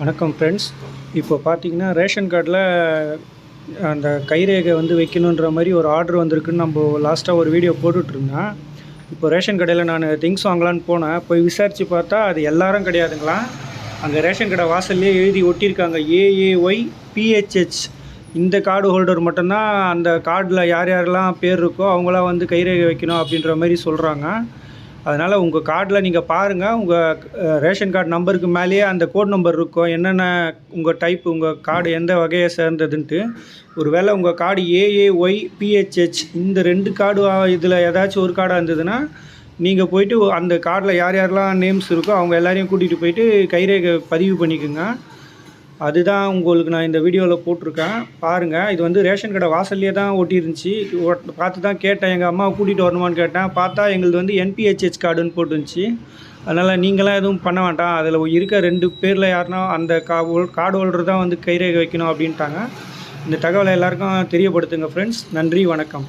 வணக்கம் ஃப்ரெண்ட்ஸ் இப்போ பார்த்தீங்கன்னா ரேஷன் கார்டில் அந்த கைரேகை வந்து வைக்கணுன்ற மாதிரி ஒரு ஆர்டர் வந்திருக்குன்னு நம்ம லாஸ்ட்டாக ஒரு வீடியோ போட்டுட்ருந்தேன் இப்போ ரேஷன் கடையில் நான் திங்ஸ் வாங்கலான்னு போனேன். போய் விசாரித்து பார்த்தா அது எல்லாரும் கிடையாதுங்களா? அங்கே ரேஷன் கடை வாசல்லே எழுதி ஒட்டியிருக்காங்க. ஏஏஒய் பிஹெச்ஹெச் இந்த கார்டு ஹோல்டர் மட்டும்தான் அந்த கார்டில் யார் யாரெல்லாம் பேர் இருக்கோ அவங்களாம் வந்து கைரேகை வைக்கணும் அப்படின்ற மாதிரி சொல்கிறாங்க அதனால் உங்கள் கார்டில் நீங்கள் பாருங்கள் உங்கள் ரேஷன் கார்டு நம்பருக்கு மேலேயே அந்த கோட் நம்பர் இருக்கும். என்னென்ன உங்கள் டைப் உங்கள் கார்டு எந்த வகையை சேர்ந்ததுன்ட்டு. ஒருவேளை உங்கள் கார்டு ஏஏஒய் பிஹெச்ஹெச் இந்த ரெண்டு கார்டு இதில் ஏதாச்சும் ஒரு கார்டாக இருந்ததுன்னா நீங்கள் போயிட்டு அந்த கார்டில் யார் யாரெல்லாம் நேம்ஸ் இருக்கோ அவங்க எல்லாரையும் கூட்டிகிட்டு போயிட்டு கைரேகை பதிவு பண்ணிக்கோங்க. அதுதான் உங்களுக்கு நான் இந்த வீடியோவில் போட்டிருக்கேன். பாருங்கள் இது வந்து ரேஷன் கடை வாசல்லையே தான் ஒட்டியிருந்துச்சு. பார்த்து தான் கேட்டேன். எங்கள் அம்மாவை கூட்டிகிட்டு வரணுமான்னு கேட்டேன். பார்த்தா எங்களுக்கு வந்து என்பிஹெச்ஹெச் கார்டுன்னு போட்டுருந்துச்சி. அதனால் நீங்களாம் எதுவும் பண்ண வேண்டாம். அதில் இருக்க ரெண்டு பேரில் யாருனா அந்த கா கார்டு ஹோல்டர் தான் வந்து கைரேகை வைக்கணும் அப்படின்ட்டாங்க. இந்த தகவலை எல்லாருக்கும் தெரியப்படுத்துங்க ஃப்ரெண்ட்ஸ் நன்றி வணக்கம்.